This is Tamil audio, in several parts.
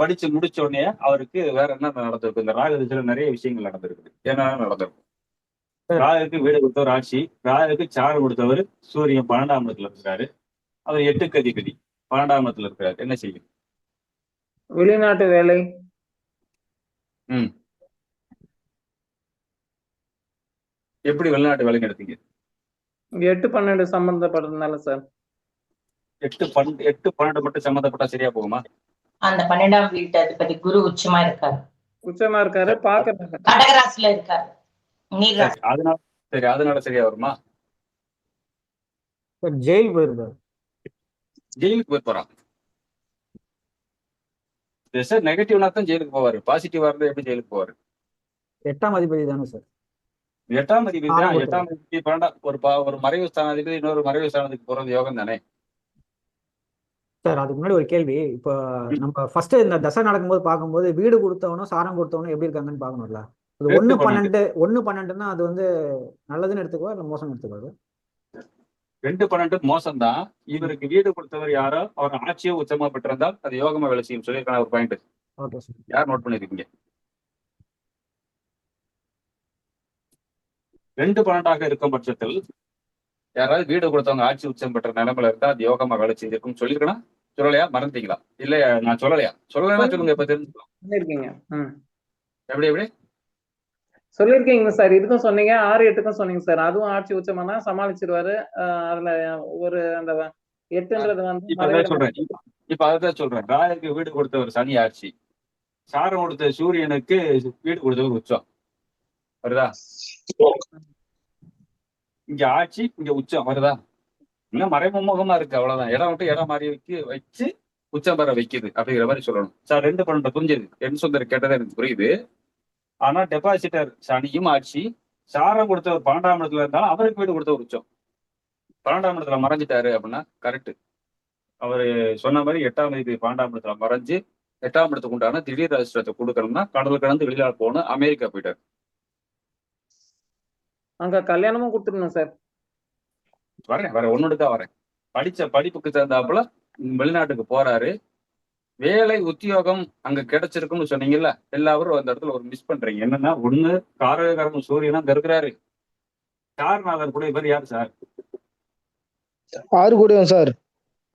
படிச்சு முடிச்ச உடனே அவருக்கு வேற என்ன நடந்திருக்கும் இந்த ராகு திசையில நிறைய விஷயங்கள் நடந்திருக்குது. என்ன நடந்திருக்கும். ராகுக்கு வீடு கொடுத்தவர் ஆட்சி ராகுக்கு சாரம் கொடுத்தவர் சூரியன் பன்னெண்டாம் இடத்துல இருக்காரு அவர் எட்டுக்கு அதிபதி பன்னெண்டாம் இடத்துல இருக்காரு என்ன செய்யும்? வெளிநாட்டு வேலை. எப்படி வெளிநாட்டு வேலைக்கு எடுத்தீங்க எட்டு பன்னெண்டு சம்பந்தப்படுறதுனால சார். எட்டு பன் எட்டு பன்னெண்டு மட்டும் சம்மந்தப்பட்டா சரியா போகுமா? அந்த பன்னெண்டாம் வீட்டு அதிபதி குரு உச்சமா இருக்காரு. உச்சமா இருக்காரு பாக்குறாங்க கடகராசில இருக்காரு. நீர் ராசி சரி, அதனால சரி அதனால சரியா வருமா? சார் ஜெயில் போயிருந்தார். ஜெயிலுக்கு போய் போறான். திசை நெகட்டிவ்னா தான் ஜெயிலுக்கு போவாரு. பாசிட்டிவா இருந்தா எப்படி ஜெயிலுக்கு போவாரு? எட்டாம் அதிபதி தானே சார். எட்டாம் அதிபதி தான். எட்டாம் அதிபதி பன்னெண்டாம் ஒரு பா- ஒரு மறைவு ஸ்தானாதிபதி இன்னொரு மறைவு ஸ்தானத்துக்கு போறது யோகம் தானே சார் அதுக்கு முன்னாடி ஒரு கேள்வி. இப்போ நம்ம ஃபர்ஸ்ட் இந்த தசை நடக்கும்போது பார்க்கும்போது வீடு கொடுத்தவனும் சாரம் கொடுத்தவனும் எப்படி இருக்காங்கன்னு பார்க்கணும்ல? அது ஒண்ணு பன்னெண்டு. ஒண்ணு பன்னெண்டுன்னா அது வந்து நல்லதுன்னு எடுத்துக்கோ இல்ல மோசம் எடுத்துக்கோ ரெண்டு பன்னெண்டு மோசம் தான் இவருக்கு வீடு கொடுத்தவர் யாரோ அவர் ஆட்சியோ உச்சமா பெற்றிருந்தால் அது யோகமா வேலை செய்யும் சொல்லியிருக்கான ஒரு பாயிண்ட் ஓகே சார் யார் நோட் பண்ணிருக்கீங்க ரெண்டு பன்னெண்டாக இருக்கும் பட்சத்தில் யாராவது வீடு கொடுத்தவங்க ஆட்சி உச்சம் பெற்ற நிலைமையில இருந்தா அது யோகமா வேலை செஞ்சிருக்கும் சொல்லிருக்கணும் சொல்லலையா? மறந்துட்டீங்களா? இல்ல நான் சொல்லலையா? சொல்லலைன்னா சொல்லுங்க இப்ப தெரிஞ்சுக்கலாம். சொல்லிருக்கீங்க எப்படி எப்படி? சொல்லிருக்கீங்க சார். இதுக்கும் சொன்னீங்க ஆறு எட்டுக்கும் சொன்னீங்க சார். அதுவும் ஆட்சி உச்சமா தான் சமாளிச்சிருவாரு. அதுல ஒரு அந்த எட்டுன்றது வந்து சொல்றேன். இப்ப- இப்ப அதான் சொல்றேன். ராயருக்கு வீடு கொடுத்தவர் சனி ஆட்சி. சாரம் கொடுத்த சூரியனுக்கு வீடு கொடுத்தவர் உச்சம். வருதா? இங்க ஆட்சி இங்க உச்சம். வருதா? இன்னும் மறைமுகமா இருக்கு அவ்வளவுதான். இடம் விட்டு இடம் மாறி வைக்க வச்சு உச்சம் பெற வைக்குது அப்படிங்கிற மாதிரி சொல்லணும். சார் ரெண்டு பன்னெண்டு புரிஞ்சுது. என் சுந்தர் கேட்டது எனக்கு புரியுது. ஆனா டெபாசிட்டர் சனியும் ஆட்சி சாரம் கொடுத்தவர் பன்னெண்டாம் இடத்துல இருந்தாலும் அவருக்கு வீடு கொடுத்த உச்சம். பன்னெண்டாம் இடத்துல மறைஞ்சிட்டாரு அப்படின்னா கரெக்ட் அவரு சொன்ன மாதிரி எட்டாம் தேதி பன்னெண்டாம் இடத்துல மறைஞ்சு எட்டாம் இடத்துக்கு உண்டான திடீர் அதிர்ஷ்டத்தை கொடுக்கணும்னா கடல் கடந்து வெளியால் போகணும் அமெரிக்கா போயிட்டார். அங்க கல்யாணமும் கொடுத்துருந்தோம் சார். வரேன் வரேன் ஒன்னோடு தான் வரேன். படிச்ச படிப்புக்கு தகுந்தாப்புல வெளிநாட்டுக்கு போறாரு. வேலை உத்தியோகம் அங்க கிடைச்சிருக்கும்னு சொன்னீங்கல்ல எல்லாரும் அந்த இடத்துல ஒரு மிஸ் பண்றீங்க. என்னன்னா ஒண்ணு காரகரம் சூரியனா அங்க இருக்கிறாரு. காரநாதர் கூட இவர் யார் சார்? ஆறு கூடயும் சார்.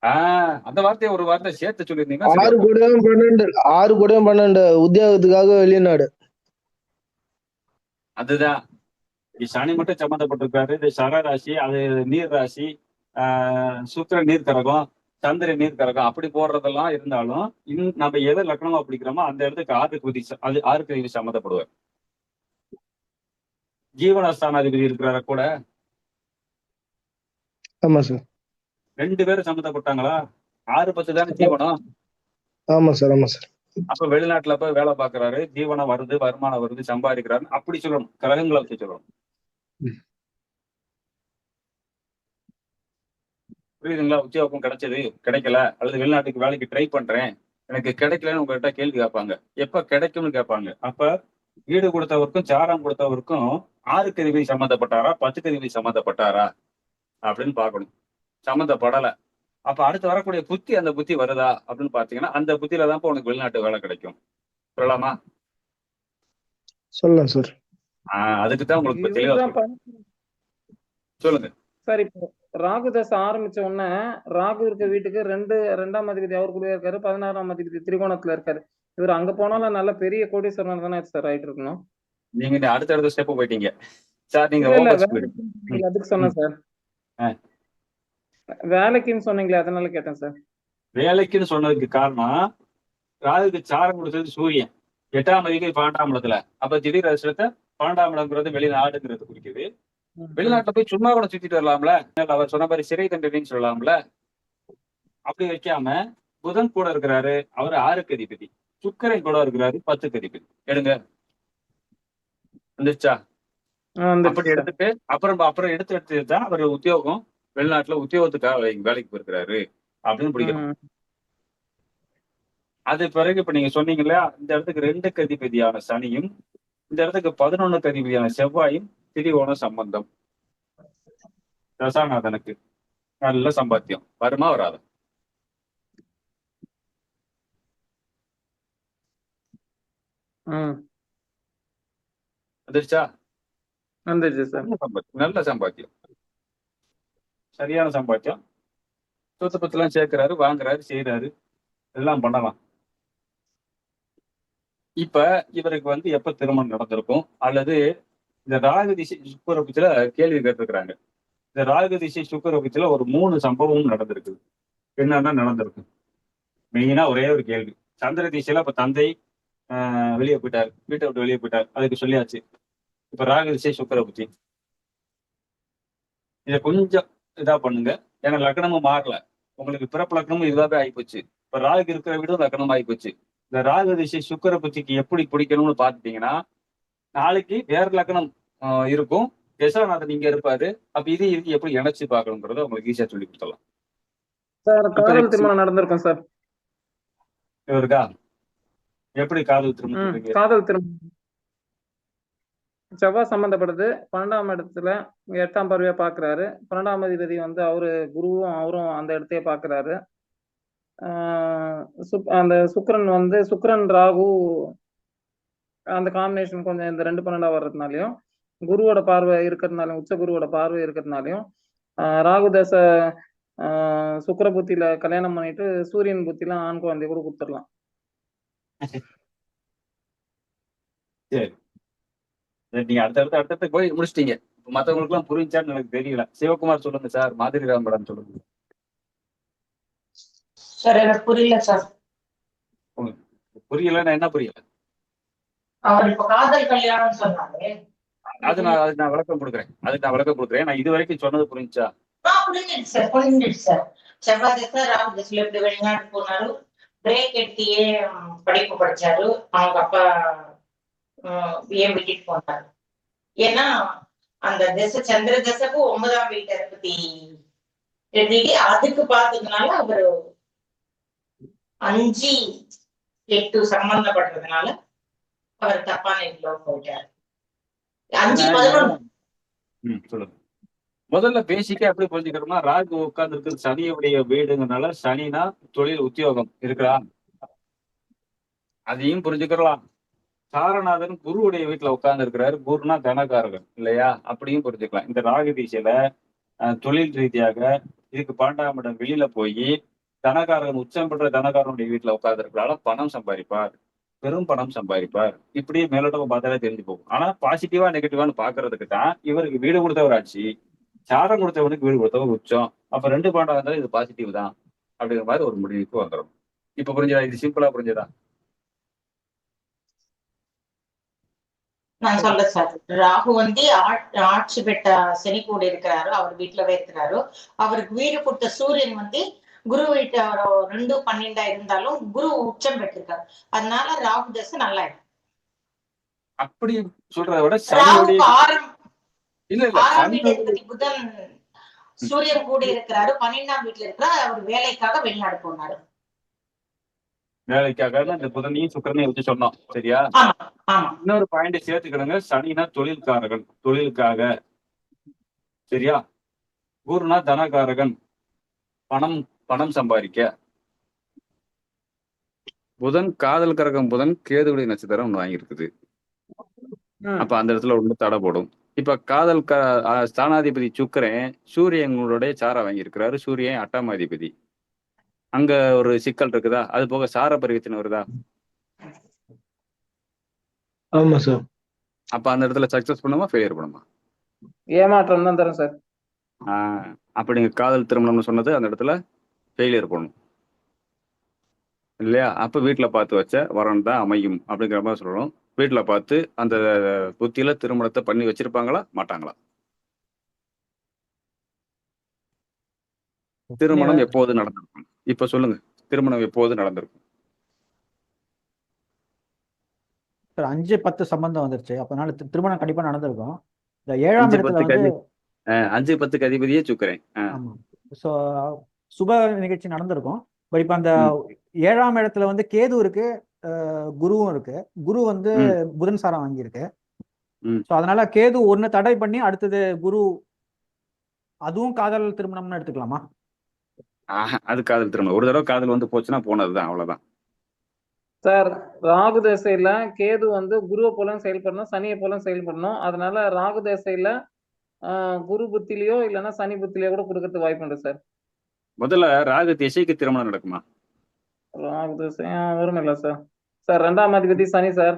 ஆஹ் அந்த வார்த்தையை ஒரு வார்த்தை சேர்த்து சொல்லியிருந்தீங்கன்னா ஆறு கூடயும் பன்னெண்டு ஆறு கூடயும் பன்னெண்டு உத்தியோகத்துக்காக வெளிநாடு. அதுதான். சனி மட்டும் சம்மந்தப்பட்டிருக்காரு இது சர ராசி அது நீர் ராசி சுக்கிர நீர் கரகம் சந்திர நீர் கரகம் அப்படி போடுறதெல்லாம் இருந்தாலும் இன் நம்ம எதை லக்னமா பிடிக்கிறோமோ அந்த இடத்துக்கு ஆறுக்கு விதி ச- அது ஆறுக்கு விதி சம்மந்தப்படுவார் ஜீவனஸ்தானாதிபதி இருக்கிறார கூட? ஆமா சார் ரெண்டு பேரும் சம்மந்தப்பட்டாங்களா ஆறு பத்து தானே ஜீவனம்? ஆமா சார் ஆமா சார் அப்ப வெளிநாட்டுல போய் வேலை பார்க்கறாரு. ஜீவனம் வருது வருமானம் வருது சம்பாதிக்கிறாரு. அப்படி சொல்லணும். கிரகங்களை வச்சு சொல்லணும். புரியுதுங்களா? உத்தியோகம் கிடைச்சது கிடைக்கல அல்லது வெளிநாட்டுக்கு வேலைக்கு ட்ரை பண்றேன் எனக்கு கிடைக்கலன்னு உங்ககிட்ட கேள்வி கேட்பாங்க. எப்ப கிடைக்கும்னு கேட்பாங்க. அப்ப வீடு கொடுத்தவருக்கும் சாரம் கொடுத்தவருக்கும் ஆறு கருவி சம்மந்தப்பட்டாரா பத்து கருவி சம்மந்தப்பட்டாரா அப்படின்னு பார்க்கணும். சம்மந்தப்படல அப்ப அடுத்து வரக்கூடிய புத்தி அந்த புத்தி வருதா அப்படின்னு பாத்தீங்கன்னா அந்த புத்தியில தான் உனக்கு வெளிநாட்டு வேலை கிடைக்கும். சொல்லலாமா? சொல்லலாம் சார் அதுக்கு தான் உங்களுக்கு தெளிவா. சொல்லுங்க. சார் இப்போ ராகு தசை ஆரம்பிச்ச உடனே ராகு இருக்க வீட்டுக்கு ரெண்டு ரெண்டாம் அதிபதி அவர் கூட இருக்காரு பதினாறாம் அதிபதி திரிகோணத்துல இருக்காரு. இவர் அங்க போனாலும் நல்ல பெரிய கோடீஸ்வரன் தானே சார் ஆயிட்டு இருக்கணும். நீங்க அடுத்த அடுத்த ஸ்டெப் போயிட்டீங்க. சார் நீங்க அதுக்கு சொன்னேன் சார். வேலைக்குன்னு சொன்னீங்களே அதனால கேட்டேன் சார். வேலைக்குன்னு சொன்னதுக்கு காரணம் ராகுக்கு சாரம் கொடுத்தது சூரியன். எட்டாம் அதிபதி பன்னெண்டாம் இடத்துல. அப்ப திடீர் அதிர்ஷ்டத்தை பன்னெண்டாம் இடம்ங்கிறது வெளிநாடுங்கிறது குறிக்குது. வெளிநாட்டுல போய் சும்மா கூட சுத்திட்டு வரலாம்ல. அவர் சொன்ன மாதிரி சிறை தண்டனைன்னு சொல்லலாம்ல. அப்படி வைக்காம புதன் கூட இருக்கிறாரு அவர் ஆறுக்கு அதிபதி. சுக்கரன் கூட இருக்கிறாரு பத்துக்கு அதிபதி. எடுங்க. வந்துருச்சா? அப்படி எடுத்துட்டு அப்புறம் அப்புறம் எடுத்து எடுத்து தான் அவர் உத்தியோகம் வெளிநாட்டுல உத்தியோகத்துக்காக வேலைக்கு- போயிருக்கிறாரு அப்படின்னு பிடிக்கணும். அது பிறகு இப்ப நீங்க சொன்னீங்கல்ல இந்த இடத்துக்கு ரெண்டுக்கு அதிபதியான சனியும் இந்த இடத்துக்கு பதினொன்னுக்கு அதிபதியான செவ்வாயும் திரிகோண சம்பந்தம். தசாநாதனுக்கு நல்ல சம்பாத்தியம். வருமா வராது? வந்துருச்சா? வந்துருச்சு சார். நல்ல சம்பாத்தியம். நல்ல சம்பாத்தியம். சரியான சம்பாத்தியம். சொத்து பத்தெல்லாம் சேர்க்கிறாரு வாங்குறாரு செய்யறாரு எல்லாம் பண்ணலாம். இப்ப இவருக்கு வந்து எப்ப திருமணம் நடந்திருக்கும்? அல்லது இந்த ராகு திசை சுக்கரபட்சத்துல கேள்வி கேட்டிருக்கிறாங்க. இந்த ராகு திசை சுக்கரபட்சத்துல ஒரு மூணு சம்பவமும் நடந்திருக்கு. என்னன்னா நடந்திருக்கு? மெயினா ஒரே ஒரு கேள்வி. சந்திர திசையில இப்ப தந்தை ஆஹ் வெளியே போயிட்டார். வீட்டை விட்டு வெளியே போயிட்டார். அதுக்கு சொல்லியாச்சு. இப்ப ராகு திசை சுக்கரபுத்தி. இதை கொஞ்சம் இதா பண்ணுங்க. ஏன்னா லக்னமும் மாறல. உங்களுக்கு பிறப்பு லக்னமும் இதுவாகவே ஆயிப்போச்சு. இப்ப ராகு இருக்கிற வீடும் லக்னம் ஆயிப்போச்சு இந்த ராகு திசை சுக்கர புத்திக்கு எப்படி பிடிக்கணும்னு பாத்துட்டீங்கன்னா நாளைக்கு வேற லக்னம் இருக்கும். தசாநாதன் இங்க இருப்பாரு. அப்ப இது இது எப்படி இணைச்சு பார்க்கணுங்கிறத உங்களுக்கு ஈஸியா சொல்லி கொடுத்துடலாம். சார் காதல் திருமணம் நடந்திருக்கும் சார். இவருக்கா எப்படி காதல் ம் திரும்ப காதல் திருமணம். செவ்வாய் சம்பந்தப்படுது பன்னெண்டாம் இடத்துல எட்டாம் பார்வையா பாக்குறாரு பன்னெண்டாம் அதிபதி வந்து அவரு குருவும் அவரும் அந்த இடத்தையே பாக்குறாரு அந்த சுக்ரன் வந்து சுக்ரன் ராகு அந்த காம்பினேஷன் கொஞ்சம் இந்த ரெண்டு பன்னெண்டா வர்றதுனாலையும் குருவோட பார்வை இருக்கிறதுனாலையும் உச்ச குருவோட பார்வை இருக்கிறதுனாலையும் ராகு தசை ஆஹ் புத்தியில கல்யாணம் பண்ணிட்டு சூரியன் புத்தியில ஆண் குழந்தை கூட கொடுத்துடலாம். நீங்க அடுத்தடுத்து அடுத்தடுத்து போய் முடிச்சிட்டீங்க. மத்தவங்களுக்கு எல்லாம் புரிஞ்சான்னு எனக்கு தெரியல. சிவகுமார் சொல்லுங்க சார் மாதிரி ராம்படம் சொல்லுங்க. சார் எனக்கு புரியல சார். புரியலன்னா என்ன புரியல? அவர் இப்ப காதல் கல்யாணம் சொன்னாரு. அது நான் அதுக்கு நான் விளக்கம் கொடுக்குறேன். அதுக்கு நான் விளக்கம் கொடுக்குறேன். நான் இது வரைக்கும் சொன்னது புரிஞ்சா புரிஞ்சிடுச்சு சார் புரிஞ்சிடுச்சு சார். செவ்வாய் தசை ராகு தசையில இப்படி வெளிநாடு போனாரு பிரேக் எடுத்தியே படிப்பு படிச்சாரு அவங்க அப்பா ஏன் விட்டுட்டு போனாரு? ஏன்னா அந்த திசை சந்திர தசைக்கு ஒன்பதாம் வீட்டை பத்தி எழுதிட்டு அதுக்கு பார்த்ததுனால அவரு அஞ்சு எட்டு சம்பந்தப்படுறதுனால அவர் தப்பான இதுல போயிட்டாரு. அஞ்சு பதினொன்று முதல்ல பேசிக்கா எப்படி புரிஞ்சுக்கிறோம்னா ராகு உட்கார்ந்து இருக்கிறது சனியுடைய வீடுங்கிறனால சனினா தொழில் உத்தியோகம் இருக்கிறா அதையும் புரிஞ்சுக்கலாம் சாரநாதன் குருவுடைய வீட்டுல உட்கார்ந்து இருக்கிறாரு குருனா தனகாரகன் இல்லையா? அப்படியும் புரிஞ்சுக்கலாம். இந்த ராகு திசையில தொழில் ரீதியாக இதுக்கு பன்னெண்டாம் இடம் வெளியில போய் தனகாரன் உச்சம் பெற்ற தனகாரனுடைய வீட்டுல உட்கார்ந்து பணம் சம்பாதிப்பார். பெரும் பணம் சம்பாதிப்பார். இப்படியே மேலோட்டமா பார்த்தாலே தெரிஞ்சு போகும். ஆனா பாசிட்டிவா நெகட்டிவான்னு பாக்குறதுக்கு தான் இவருக்கு வீடு கொடுத்தவர் ஆச்சு சாரம் கொடுத்தவனுக்கு வீடு கொடுத்தவர் உச்சம். அப்ப ரெண்டு பாண்டா இருந்தாலும் இது பாசிட்டிவ் தான் அப்படிங்கிற மாதிரி ஒரு முடிவுக்கு வந்துடும் இப்ப புரிஞ்சதா? இது சிம்பிளா புரிஞ்சதா? நான் சொல்ல சார். ராகு வந்து ஆட்சி பெற்ற சனி கூட இருக்கிறாரு அவர் வீட்டுலவே இருக்கிறாரு அவருக்கு வீடு கொடுத்த சூரியன் வந்து குரு வீட்டு அவர் ரெண்டு பன்னெண்டா இருந்தாலும் குரு உச்சம் பெற்றிருக்காரு. அதனால ராகு தசை நல்லா இருக்கு அப்படி சொல்றதை விட இல்ல இல்ல புதன் சூரியன் கூட இருக்கிறாரு. பன்னெண்டாம் வீட்டுல இருக்கிறார் அவர் வேலைக்காக வெளிநாடு போனாரு. வேலைக்காக இந்த புதனையும் சுக்கரனையும் வச்சு சொன்னோம். சரியா? இன்னொரு பாயிண்ட் சேர்த்துக்கிடுங்க. சனினா தொழில்காரகன் தொழிலுக்காக. சரியா? குருனா தனகாரகன். பணம் பணம் சம்பாதிக்க. புதன் காதல் கரகம் புதன் கேதுடைய நட்சத்திரம் ஒன்று வாங்கியிருக்குது. அப்ப அந்த இடத்துல ஒன்று தடை போடும். இப்ப காதல் க ஸ்தானாதிபதி சுக்கரன் சூரியனுடைய சாரா வாங்கியிருக்கிறாரு. சூரியன் அட்டாமாதிபதி அங்க ஒரு சிக்கல் இருக்குதா? அது போக சார பரிவர்த்தனை வருதா? ஆமா சார். அப்ப அந்த இடத்துல சக்சஸ் பண்ணுமா ஃபெயிலியர் பண்ணுமா? ஏமாற்றம் தான் தரும் சார். ஆஹ் அப்ப நீங்க காதல் திருமணம்னு சொன்னது அந்த இடத்துல ஃபெயிலியர் பண்ணும் இல்லையா? அப்ப வீட்டுல பார்த்து வச்ச வரன் தான் அமையும் அப்படிங்கிற மாதிரி சொல்லணும். வீட்டுல பார்த்து அந்த புத்தியில திருமணத்தை பண்ணி வச்சிருப்பாங்களா? மாட்டாங்களா? திருமணம் எப்போது நடந்திருக்கும்? இப்ப சொல்லுங்க. திருமணம் எப்போது நடந்திருக்கும்? அஞ்சு பத்து சம்பந்தம் வந்துருச்சு. அப்பனால திருமணம் கண்டிப்பா நடந்திருக்கும். இந்த ஏழாம் அஞ்சு இடத்துல அஞ்சு பத்துக்கு அதிபதியே ஸோ சுப நிகழ்ச்சி நடந்திருக்கும். பட் இப்போ அந்த ஏழாம் இடத்துல வந்து கேது இருக்கு அஹ் குருவும் இருக்கு. குரு வந்து புதன் சாரம் வாங்கியிருக்கு. ஸோ அதனால கேது ஒன்னு தடை பண்ணி அடுத்தது குரு அதுவும் காதல் திருமணம்னு எடுத்துக்கலாமா? அது காதல் திருமணம். ஒரு தடவை காதல் வந்து போச்சுன்னா போனதுதான் அவ்வளவுதான். சார் ராகு திசையில கேது வந்து குருவை போல செயல்படணும் சனியை போல செயல்படணும். அதனால ராகு திசையில ஆஹ், குரு புத்திலேயோ இல்லைன்னா சனி புத்திலேயோ கூட கொடுக்கறதுக்கு வாய்ப்பு உண்டு சார். முதல்ல ராகு திசைக்கு திருமணம் நடக்குமா? ராகு திசை வரும் இல்ல சார். சார் ரெண்டாம் அதிபதி சனி சார்.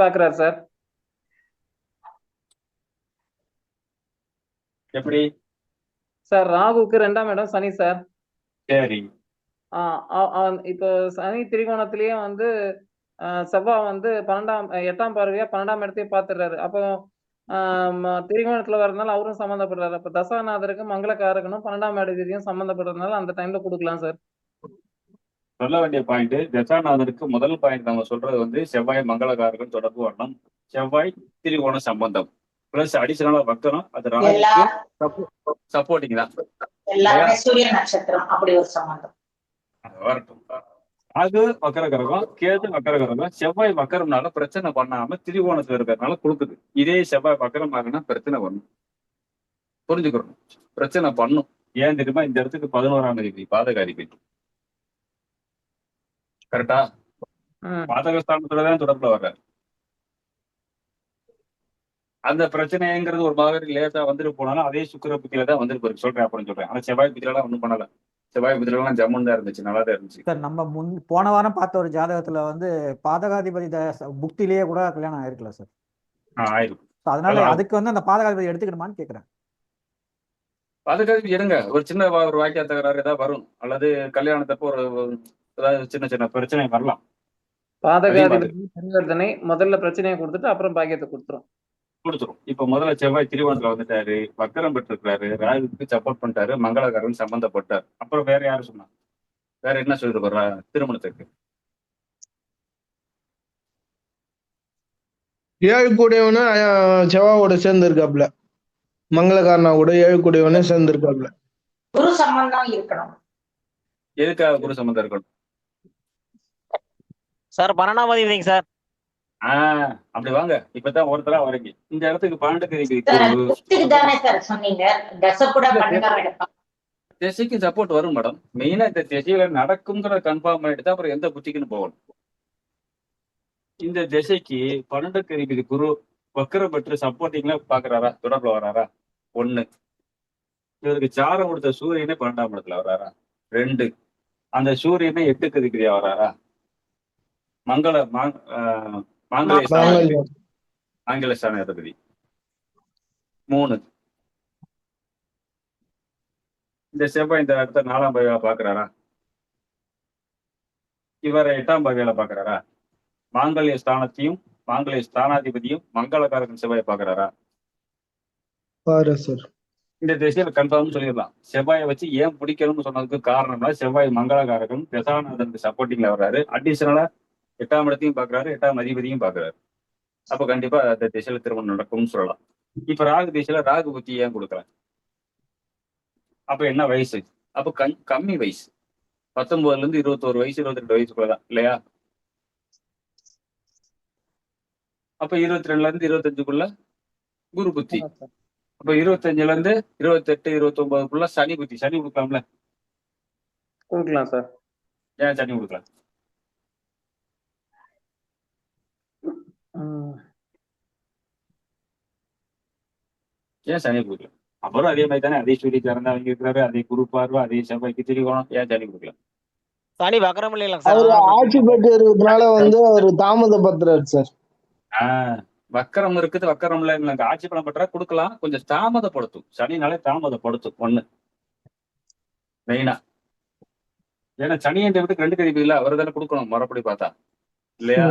பாக்குறாரு சார். எப்படி? சார் ராகுக்கு ரெண்டாம் இடம் சனி சார். சரி. இப்போ சனி திரிகோணத்திலேயே வந்து ஆஹ் செவ்வாய் வந்து பன்னெண்டாம் எட்டாம் பார்வையா பன்னெண்டாம் இடத்தையே பார்த்துடுறாரு. அப்போ திரிகோணத்துல வரதுனால அவரும் சம்மந்தப்படுறாரு. அப்ப தசாநாதருக்கு மங்களக்காரகனும் பன்னெண்டாம் இடத்தையும் சம்மந்தப்படுறதுனால அந்த டைம்ல கொடுக்கலாம் சார் சொல்ல வேண்டிய பாயிண்ட் தசாநாதனுக்கு முதல் பாயிண்ட் நம்ம சொல்றது வந்து செவ்வாய் மங்களகாரகன் தொடர்பு வரணும். செவ்வாய் திரிகோண சம்பந்தம். பிளஸ் அடிஷனலா வக்கரம் அது சப்போர்ட்டிங் தான். எல்லாமே சூரிய நட்சத்திரம் அப்படி ஒரு சம்பந்தம். அது வரட்டும் ராகு வக்கர கிரகம் கேது வக்கர கிரகம் செவ்வாய் வக்கரம்னால பிரச்சனை பண்ணாம திரிகோணத்துல இருக்கிறதுனால கொடுக்குது. இதே செவ்வாய் வக்கரம் ஆகுனா பிரச்சனை வரும் புரிஞ்சுக்கணும் பிரச்சனை பண்ணும். ஏன் தெரியுமா? இந்த இடத்துக்கு பதினோராம் அதிபதி பாதகாதிபதி கரெக்டா? பாதகஸ்தானத்துலதான் தொடர்புல வர்றாரு. அந்த பிரச்சனைங்கிறது ஒரு மாதிரி லேசா வந்துட்டு போனாலும் அதே சுக்கிர புத்தியில தான் வந்துட்டு சொல்றேன் அப்புறம் சொல்றேன். ஆனா செவ்வாய் புத்தியில ஒண்ணும் பண்ணல. செவ்வாய் புத்தியில எல்லாம் ஜம்முன்னு தான் இருந்துச்சு நல்லா தான் இருந்துச்சு. சார் நம்ம முன் போன வாரம் பார்த்த ஒரு ஜாதகத்துல வந்து பாதகாதிபதி புக்திலேயே கூட கல்யாணம் ஆயிருக்கல சார். So அதனால அதான். அதுக்கு வந்து அந்த பாதகாதிபதி எடுத்துக்கணுமான்னு கேக்குறேன். பாதகாதிபதி எடுங்க. ஒரு சின்ன ஒரு வாக்கிய தகராறு ஏதாவது வரும். அல்லது கல்யாணத்தப்போ ஒரு ஏதாவது சின்ன சின்ன பிரச்சனை வரலாம். பாதகாதிபதி பரிவர்த்தனை முதல்ல பிரச்சனையை கொடுத்துட்டு அப்புறம் பாக்கியத்தை கொடுத்துரும். கொடுத்துரும். இப்ப முதல்ல செவ்வாய் திருவோணத்துல வந்துட்டாரு வக்கரம் பெற்றிருக்காரு ராகுக்கு சப்போர்ட் பண்ணிட்டாரு மங்களகாரன் சம்பந்தப்பட்டார். அப்புறம் வேற யாரு சொன்னா? வேற என்ன சொல்லிட்டு போறா? திருமணத்துக்கு. ஏழு கூடியவனு செவ்வாவோட சேர்ந்து இருக்காப்ல மங்களகாரனா கூட ஏழு கூடியவனே சேர்ந்து இருக்காப்ல குரு சம்பந்தம் இருக்கணும். எதுக்காக குரு சம்பந்தம் இருக்கணும்? சார் பன்னெண்டாம் அதிபதிங்க சார். ஆஹ் அப்படி வாங்க. இப்பதான் ஒருத்தரா வரீங்க இந்த இடத்துக்கு இடம் திசைக்கு சப்போர்ட் வரும் மேடம் மெயினா இந்த திசையில நடக்குங்கிற கன்ஃபார்ம் பண்ணிட்டு அப்புறம் எந்த புத்திக்குன்னு போகணும். இந்த திசைக்கு பன்னெண்டுக்கு இருக்குது குரு வக்கரம் பெற்று சப்போர்ட்டிங்ல பாக்குறாரா தொடர்புல வராரா ஒண்ணு. இவருக்கு சாரம் கொடுத்த சூரியனே பன்னெண்டாம் இடத்துல வராரா ரெண்டு. அந்த சூரியனே எட்டுக்கு இருக்கிறியா வராரா மங்கள ஆங்கில ஸ்தானாதிபதி மூணு. இந்த செவ்வாய் இந்த இடத்த நாலாம் பகுதியில பாக்குறாரா இவரை எட்டாம் பகுதியில பாக்குறாரா மாங்கல்ய ஸ்தானத்தையும் மாங்கல்ய ஸ்தானாதிபதியும் மங்களகாரகன் செவ்வாய் பாக்குறாரா இந்த திசையில கன்ஃபார்ம் சொல்லிடலாம். செவ்வாயை வச்சு ஏன் பிடிக்கணும்னு சொன்னதுக்கு காரணம்னா செவ்வாய் மங்களகாரகன் பிரசானதனுக்கு சப்போர்ட்டிங்ல வர்றாரு. அடிஷனலா எட்டாம் இடத்தையும் பாக்குறாரு எட்டாம் அதிபதியும் பாக்குறாரு அப்ப கண்டிப்பா அந்த திசையில திருமணம் நடக்கும்னு சொல்லலாம். இப்ப ராகு திசையில ராகு புத்தி ஏன் கொடுக்குறேன் அப்ப என்ன வயசு? அப்ப கண் கம்மி வயசு. பத்தொன்பதுல இருந்து இருபத்தோரு வயசு இருபத்தி ரெண்டு வயசுக்குள்ளதான் இல்லையா? அப்ப இருபத்தி ரெண்டுல இருந்து இருபத்தஞ்சுக்குள்ள குரு புத்தி. அப்ப இருபத்தஞ்சுல இருந்து இருபத்தெட்டு இருபத்தி ஒன்பதுக்குள்ள சனி புத்தி. சனி கொடுக்கலாம்ல? கொடுக்கலாம் சார். ஏன் சனி கொடுக்கலாம் ஏன் சனி கொடுக்கல அப்புறம் அதே மாதிரி தானே அதே சூரிய சார்ந்தா அவங்க இருக்கிறாரு அதே குரு பார்வை அதே செவ்வாய்க்கு திரிகோணம் ஏன் சனி கொடுக்கல சனி வக்கரம் இல்லைங்களா அவரு ஆட்சி பெற்று இருக்கிறதுனால வந்து அவரு தாமதப்படுத்துறாரு சார். ஆஹ் வக்கரம் இருக்குது வக்கரம் இல்ல ஆட்சி பலம் பெற்றா கொடுக்கலாம். கொஞ்சம் தாமதப்படுத்தும். சனினாலே தாமதப்படுத்தும் ஒண்ணு. மெயினா. ஏன்னா சனி என்ற விட்டு ரெண்டு கதிப்பு இல்ல அவர் தானே கொடுக்கணும் மறுபடி பார்த்தா. இல்லையா?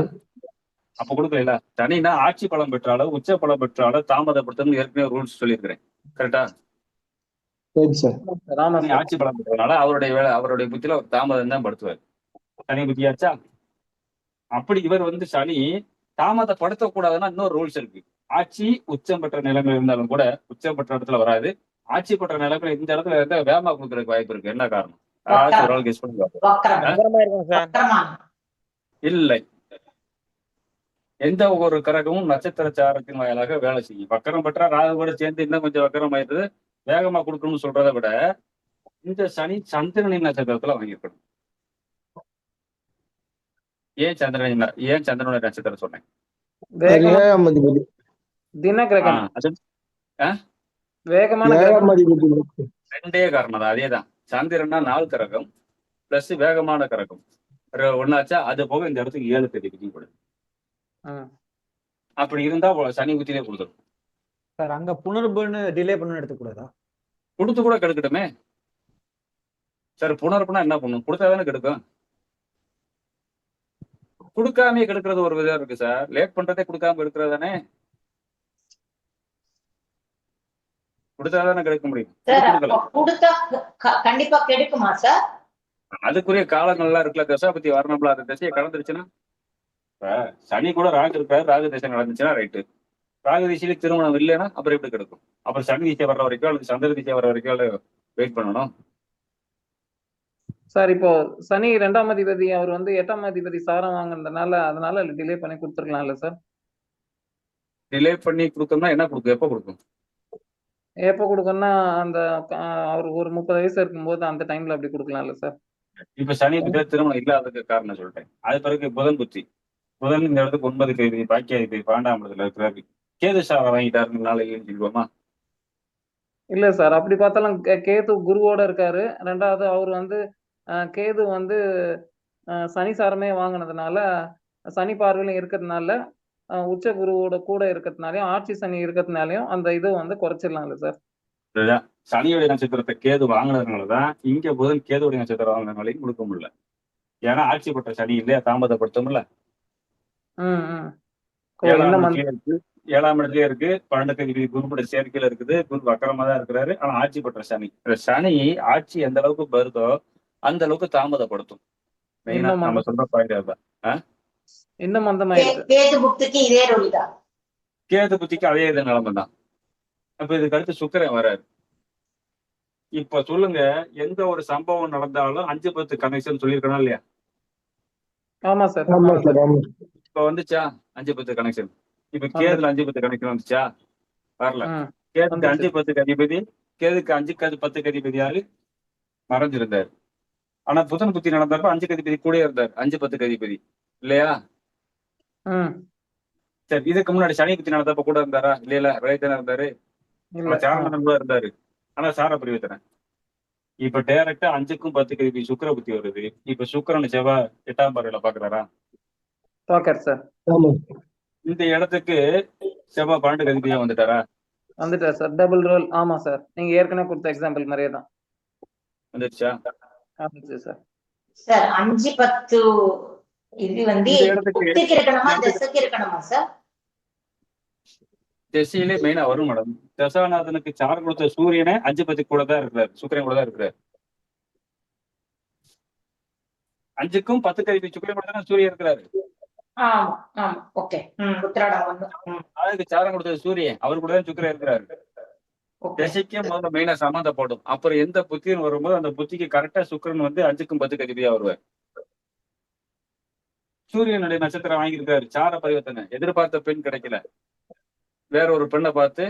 அப்ப கொடுக்கல சனினா ஆட்சி பலம் பெற்றாலோ உச்ச பலம் பெற்றாலோ தாமதப்படுத்தணும்னு ஏற்கனவே ரூல்ஸ் சொல்லியிருக்கிறேன். கரெக்டா? ஆட்சி பலம் பெற்றதுனால அவருடைய வேலை அவருடைய புத்தியில ஒரு தாமதம் தான் படுத்துவார். சனி புத்தியாச்சா அப்படி இவர் வந்து சனி தாமதப்படுத்தக்கூடாதுன்னா இன்னொரு ரூல்ஸ் இருக்கு. ஆட்சி உச்சம் பெற்ற நிலைமையில இருந்தாலும் கூட உச்சம் பெற்ற இடத்துல வராது. ஆட்சி பெற்ற நிலைமையில இந்த இடத்துல இருந்தா வேகமா கொடுக்கறதுக்கு வாய்ப்பு இருக்கு. என்ன காரணம்? யாராச்சும் ஒரு ஆள் கெஸ் பண்ணுங்க வக்கரம் வக்கரமா இருக்குங்க சார் வக்கரமான இல்லை எந்த ஒரு கிரகமும் நட்சத்திர சாரத்தின் வாயிலாக வேலை செய்யும். வக்கரம் பெற்றா ராகு கூட சேர்ந்து இன்னும் கொஞ்சம் வக்கரம் ஆயிடுது. வேகமா கொடுக்கணும்னு சொல்றதை விட இந்த சனி சந்திரனின் நட்சத்திரத்துல வாங்கியிருக்கணும் ஏன் சந்திரனின் ந- ஏன் சந்திரனுடைய நட்சத்திரம் சொன்னேன்? ரெண்டே காரணம் தான் அதேதான் சந்திரன்னா நாள் கரகம் பிளஸ் வேகமான கரகம். ஒண்ணாச்சா அது போக இந்த இடத்துக்கு ஏழு தேதி விதி கொடு. ம். அப்படி இருந்தா சனி புத்தியிலே கொடுத்துரும். சார் அங்க புனர்புன்னு டிலே பண்ணு எடுத்துக்கூடாதா? கொடுத்து கூட கெடுக்கட்டுமே. சரி புனர்ப்புனா என்ன பண்ணும் கொடுத்தா தானே கெடுக்கும். கொடுக்காமயே கெடுக்கிறது ஒரு விதம் இருக்கு சார். லேட் பண்றதே கொடுக்காம கெடுக்கிறது தானே. கொடுத்தா தானே கெடுக்க முடியும். கண்டிப்பா கெடுக்குமா சார்? அதுக்குரிய காலங்கள்லாம் இருக்குல்ல தசா பத்தி வரணும்ல அந்த திசையை கடந்துருச்சுன்னா இப்ப சனி கூட ராகு இருக்காரு ராகு திசை நடந்துச்சுன்னா ரைட்டு ராகு திசையில திருமணம் இல்லைன்னா அப்புறம் எப்படி கிடைக்கும்? அப்புறம் சனி திசை வர்ற வரைக்கும் அல்லது சந்திர திசை வர்ற வரைக்கும் வெயிட் பண்ணணும். சார் இப்போ சனி ரெண்டாம் அதிபதி அவர் வந்து எட்டாம் அதிபதி சாரம் வாங்குனதுனால அதனால டிலே பண்ணி கொடுத்துருக்கலாம்ல சார் டிலே பண்ணி கொடுக்கணும்னா என்ன கொடுக்கும்? எப்போ கொடுக்கும்? எப்போ கொடுக்கணும்னா அந்த அவர் ஒரு முப்பது வயசு இருக்கும்போது அந்த டைம்ல அப்படி கொடுக்கலாம்ல சார் இப்ப சனி திருமணம் இல்லாததுக்கு காரணம் சொல்லிட்டேன் அது பிறகு புதன் புத்தி. புதன் இந்த இடத்துக்கு ஒன்பது கைதி பாக்கியாதிபதி பாண்டாம் இடத்துல இருக்கிறாரு கேது சாவை வாங்கிட்டாருனால இல்லைன்னு சொல்லுவோமா இல்ல சார் அப்படி பார்த்தாலும் கேது குருவோட இருக்காரு. ரெண்டாவது அவர் வந்து கேது வந்து சனி சாரமே வாங்கினதுனால சனி பார்வையிலும் இருக்கிறதுனால உச்ச குருவோட கூட இருக்கிறதுனாலயும் ஆட்சி சனி இருக்கிறதுனாலயும் அந்த இது வந்து குறைச்சிடலாம்ல சார். சரியா? சனியுடைய நட்சத்திரத்தை கேது வாங்கினதுனாலதான் இங்க புதன் கேதுடைய நட்சத்திரம் வாங்கினதுனாலையும் கொடுக்க முடியல. ஏன்னா ஆட்சி பெற்ற சனி இல்லையா தாமதப்படுத்தும்ல ம் ம் ஓ, ஏழாம் இருக்கு. ஏழாம் இடத்துலயே இருக்கு. பன்னெண்டு தேதி குருபட சேர்க்கையில இருக்குது. குரு வக்கரமா தான் இருக்கிறாரு. ஆனா ஆட்சி பெற்ற சனி. சனி ஆட்சி எந்த அளவுக்கு வருதோ அந்த அளவுக்கு தாமதப்படுத்தும். மெயினா நம்ம சொல்ற பாயிண்ட் அதுதான். இன்னும் மந்தமாயிருக்கு கேது புத்திக்கு அதே இது நிலைமை தான் அப்ப இதுக்கு அடுத்து சுக்கிரன் வராரு. இப்ப சொல்லுங்க எந்த ஒரு சம்பவம் நடந்தாலும் அஞ்சு பத்து கனெக்ஷன் சொல்லியிருக்கணும் இல்லையா? ஆமா சார். ஆமா சார். இப்ப வந்துச்சா? அஞ்சு பத்து கனெக்ஷன் இப்ப கேதுல அஞ்சு பத்து கனெக்ஷன் வந்துச்சா? வரல. கேதுக்கு. அஞ்சு பத்துக்கு அதிபதி கேதுக்கு அஞ்சுக்கு பத்துக்கு அதிபதி யாரு மறைஞ்சிருந்தாரு. ஆனா புதன் புத்தி நடந்தப்ப அஞ்சுக்கு அதிபதி கூட இருந்தார். அஞ்சு பத்துக்கு அதிபதி இல்லையா? சரி இதுக்கு முன்னாடி சனி புத்தி நடந்தப்ப கூட இருந்தாரா? இல்லையா விளையத்தானே இருந்தாரு. சாரணன் கூட இருந்தாரு. ஆனா சார பரிவர்த்தனை இப்ப டைரக்டா அஞ்சுக்கும் பத்துக்கு அதிபதி சுக்கிர புத்தி வருது. இப்ப சுக்கிரன் செவ்வாய் எட்டாம் பார்வையில பாக்குறாரா? பாக்கர் சார் இந்த இடத்துக்கு செவ்வாய் பன்னெண்டு அதிபதியா வந்துட்டாரா? வந்துட்டார் சார் டபுள் ரோல் ஆமா சார் நீங்க ஏற்கனவே கொடுத்த எக்ஸாம்பிள் மாதிரியே தான். வந்துருச்சா? ஆமாச்சு சார் சார் அஞ்சு பத்து இது வந்து இருக்கணுமா திசைக்கு இருக்கணுமா சார் திசையிலே மெயினா வரும் மேடம் தசாநாதனுக்கு சார் கொடுத்த சூரியனே அஞ்சு பத்து கூட தான் இருக்கிறார். சுக்கிரன் கூட தான் இருக்கிறார். அஞ்சுக்கும் பத்து கல்வி சுக்கிரன் கூட தான் சூரியன் இருக்கிறாரு. ஆமா ஆமா. ஓகே வந்து. சாரம் கொடுத்தது சூரியன். அவர் கூட தான் சுக்கிரன் இருக்கிறாரு. திசைக்கே முதல்ல மெயினா சம்மந்தப்படும் அப்புறம் எந்த புத்தின்னு வரும்போது அந்த புத்திக்கு கரெக்டா சுக்கிரன் வந்து அஞ்சுக்கும் பத்து கதிபியா வருவார். சூரியனுடைய நட்சத்திரம் வாங்கியிருக்காரு. சார பரிவர்த்தனை. எதிர்பார்த்த பெண் கிடைக்கல. வேற ஒரு பெண்ணை பார்த்து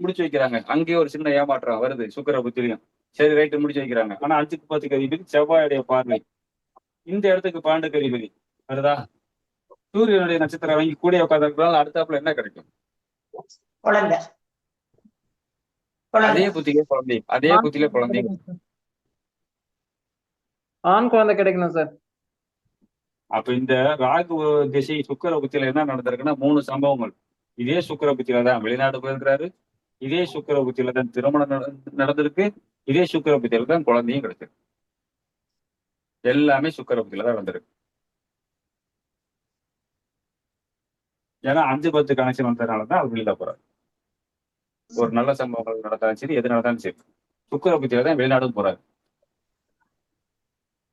முடிச்சு வைக்கிறாங்க. அங்கேயே ஒரு சின்ன ஏமாற்றம் வருது. சுக்கிர புத்திலையும் சரி ரைட்டு முடிச்சு வைக்கிறாங்க. ஆனா அஞ்சுக்கு பத்து கதிபதி செவ்வாயுடைய பார்வை. இந்த இடத்துக்கு பாண்டு கதிபதி வருதா? சூரியனுடைய நட்சத்திரம் வாங்கி கூட உட்காந்துருக்கனால அடுத்தாப்புல என்ன கிடைக்கும்? குழந்தை. அதே புத்திலே குழந்தை. அதே புத்திலே குழந்தை. ஆண் குழந்தை கிடைக்கணும் சார். அப்ப இந்த ராகு திசை சுக்கர புத்தியில என்ன நடந்திருக்குன்னா மூணு சம்பவங்கள். இதே சுக்கர புத்தியில தான் வெளிநாடு போயிருக்கிறாரு. இதே சுக்கர புத்தியில தான் திருமணம் நட- நடந்திருக்கு. இதே சுக்கர புத்தியில தான் குழந்தையும் கிடைச்சிருக்கு. எல்லாமே சுக்கர புத்தியில தான் நடந்திருக்கு. ஏன்னா அஞ்சு பத்து கனெக்ஷன் வந்ததுனால தான் அவர் வெளியில போறாரு. ஒரு நல்ல சம்பவங்கள் நடந்தாலும் சரி எது நடந்தாலும் சரி. சுக்கர புத்தியில தான் வெளிநாடும் போறாரு.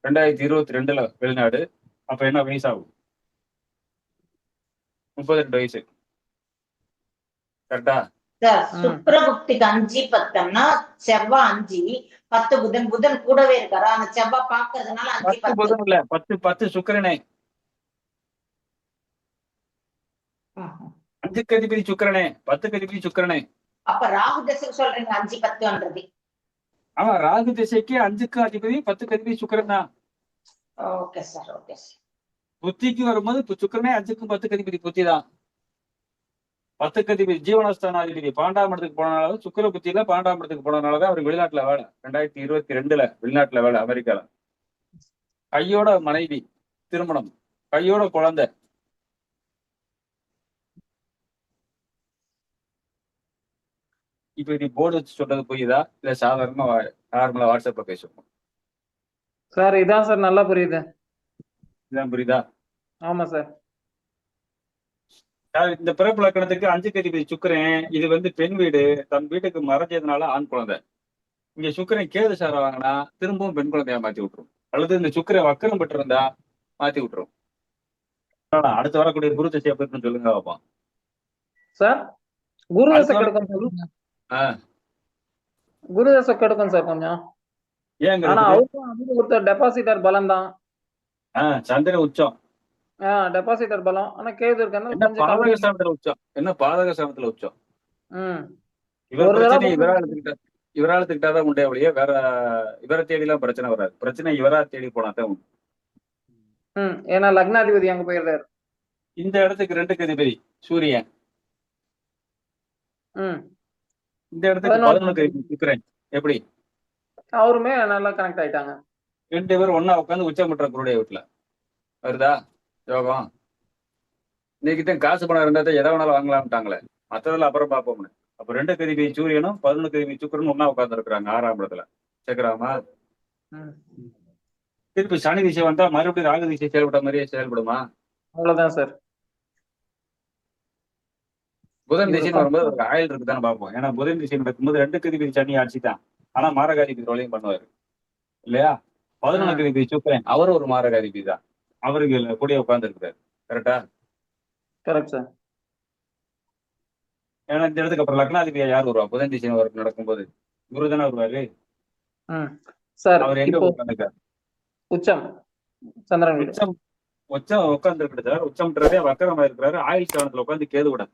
ரெண்டாயிரத்தி இருபத்தி ரெண்டுல வெளிநாடு அப்ப என்ன வயசாகும் முப்பத்தி ரெண்டு வயசு. கரெக்டா. சுப்ரபுக்திக்கு அஞ்சு பத்தம்னா செவ்வாய் அஞ்சு பத்து புதன் புதன் கூடவே இருக்காரா? அந்த செவ்வாய் பாக்குறதுனால பத்து புதன் இல்ல பத்து பத்து சுக்கிரனே. ம். அஞ்சுக்கு அதிபதி சுக்கிரனே பத்துக்கு அதிபதி சுக்கிரனே. அப்ப ராகு தசைக்கு சொல்றீங்க அஞ்சு பத்துன்றது ஆமா ராகு திசைக்கு அஞ்சுக்கு அதிபதி பத்துக்கு அதிபதி சுக்கிரன் தான். Okay sir okay sir. புத்திக்கு வரும்போது சுக்கிரனே அஞ்சுக்கும் பத்துக்கு அதிபதி புத்தி தான். பத்துக்கு அதிபதி ஜீவனஸ்தானாதிபதி பன்னெண்டாம் இடத்துக்கு போனனால சுக்கிர புத்தியில பன்னெண்டாம் இடத்துக்கு போனனாலதான் அவர் வெளிநாட்டுல வேலை ரெண்டாயிரத்தி இருபத்தி ரெண்டுல வெளிநாட்டுல வேலை அமெரிக்கால. கையோட மனைவி திருமணம். கையோட குழந்தை. இப்ப நீ போர்டு வச்சு சொல்றது புரியுதா? இல்ல சாதாரணமா நார்மலா வாட்ஸ்அப்ல பேசுவோம்? சார் இதான் சார் நல்லா புரியுது. இதான் புரியுதா? ஆமா சார். இந்த பிறப்பு லக்கணத்துக்கு அஞ்சு கதிபதி சுக்கிரன் இது வந்து பெண் வீடு. தன் வீட்டுக்கு மறைஞ்சதுனால ஆண் குழந்தை. இங்க சுக்கிரன் கேது சார வாங்கினா திரும்பவும் பெண் குழந்தையா மாத்தி விட்டுரும். அல்லது இந்த சுக்கிரன் வக்கரம் பெற்று இருந்தா மாத்தி விட்டுரும். அடுத்து வரக்கூடிய குரு திசை எப்படி இருக்குன்னு சொல்லுங்க பாப்போம். சார் குரு தசை அடுத்த கெடுக்கும் சார். கொஞ்சம். ஏங்க ஆனா அவருக்கும் அது ஒருத்தர் டெபாசிட்டர் பலம் தான் சந்திர உச்சம். டெபாசிட்டர் பலம். ஆனா கேது இருக்கனால பாதக. ஸ்தானத்துல உச்சம்? என்ன பாதக ஸ்தானத்துல உச்சம்? இவர் பிரச்சனை தடவை இவரா எடுத்துக்கிட்டா இவரா எடுத்துக்கிட்டாதான் உண்டே ஒழிய வேற இவரை தேடி எல்லாம் பிரச்சனை வராது. பிரச்சனை இவரா தேடி போனா தான் உண்டு. ஏன்னா லக்னாதிபதி அங்க போயிடுறாரு. இந்த இடத்துக்கு ரெண்டு கதிபதி சூரியன். ம். இந்த இடத்துக்கு பதினொன்று. சுக்கிரன் எப்படி? அவருமே நல்லா கனெக்ட் ஆயிட்டாங்க. ரெண்டு பேரும் ஒண்ணா உட்காந்து உச்சம் பண்ற குருடைய வீட்டுல. வருதா? யோகம். இன்னைக்கு காசு பணம் இருந்தா தான் எதை வேணாலும் வாங்கலாம்ட்டாங்களே. மத்ததெல்லாம் அப்புறம் பார்ப்போம்னு அப்ப ரெண்டு கதிபதி சூரியனும் பதினொன்று கதிபதி சுக்கிரனும் ஒண்ணா உட்கார்ந்து இருக்கிறாங்க ஆறாம் இடத்துல. சேர்க்கிறாமா. திருப்பி சனி திசை வந்தா மறுபடியும் ராகு திசை செயல்பட்ட மாதிரியே செயல்படுமா? அவ்வளவுதான் சார் புதன் திசைன்னு வரும்போது ஒரு ஆயுள் இருக்குதான்னு பார்ப்போம். ஏன்னா புதன் திசை நடக்கும்போது ரெண்டு கதிபதி சனி ஆட்சி தான். ஆனா மாரகாதிபதி ரோலையும் பண்ணுவாரு. இல்லையா? பதினொன்று. கதிபதி சுக்கிரன். அவரும் ஒரு மாரகாதிபதி தான். அவருக்கு கூடிய உட்கார்ந்து இருக்கிறாரு கரெக்டா கரெக்ட் சார் ஏன்னா இந்த இடத்துக்கு அப்புறம் லக்னாதிபதியா யார் வருவா? புதன் திசை வர- நடக்கும்போது. குரு தானே வருவாரு. சார் அவர் எங்க உட்காந்துருக்காரு உச்சம். சந்திரன் உச்சம் உச்சம் உட்கார்ந்து இருக்கிறது உச்சம்ன்றதே வக்கரமா இருக்கிறாரு. ஆயுள் ஸ்தானத்துல உட்காந்து கேது விட